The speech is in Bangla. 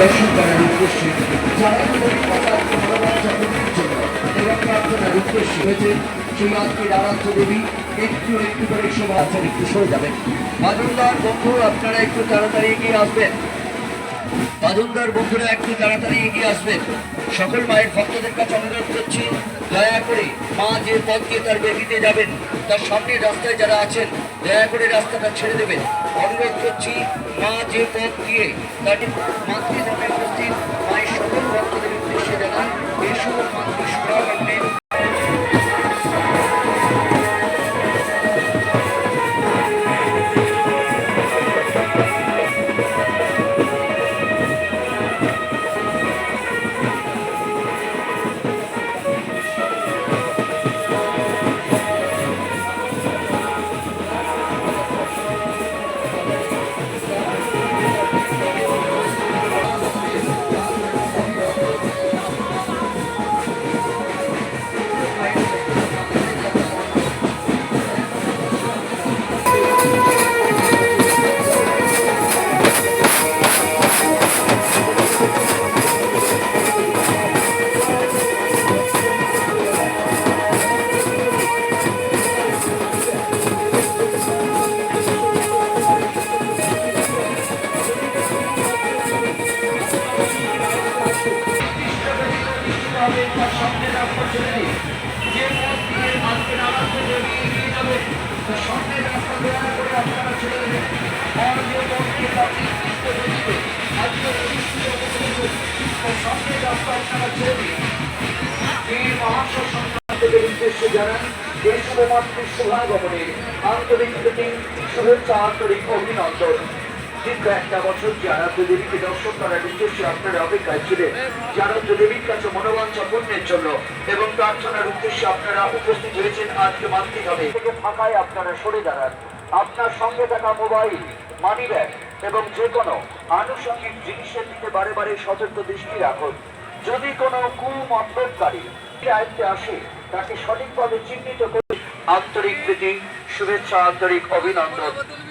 দর্শন করার উদ্দেশ্যে যারা আরাধ্য দেবী একটু একটু করে সবাই আছেন একটু সরে আপনারা একটু তাড়াতাড়ি এগিয়ে আসবেন। বাজনদার বন্ধুরা, একটু তাড়াতাড়ি এগিয়ে আসবেন। সকল মায়ের ভক্তদের কাছে অনুরোধ করছি, দয়া করে মা যে পথ দিয়ে তার বেদিতে যাবেন, তার সামনে রাস্তায় যারা আছেন, দয়া করে রাস্তাটা ছেড়ে দেবেন। অনুরোধ করছি, মা যে পথ দিয়ে তাটি মাতৃধামে উপস্থিত, মায়ের সকল জানান এই শুভমাতৃ শুভাগমনের আন্তরিক শুভেচ্ছা আন্তরিক অভিনন্দন। দীর্ঘ আপনার সঙ্গে থাকা মোবাইল মানি ব্যাগ এবং যে কোনো আনুষঙ্গিক জিনিসের দিকে বারে বারে সতর্ক দৃষ্টি রাখুন। যদি কোনো কুমতলবকারী আয়ত্তে আসে, তাকে সঠিকভাবে চিহ্নিত করে আন্তরিক প্রীতি, শুভেচ্ছা, আন্তরিক অভিনন্দন।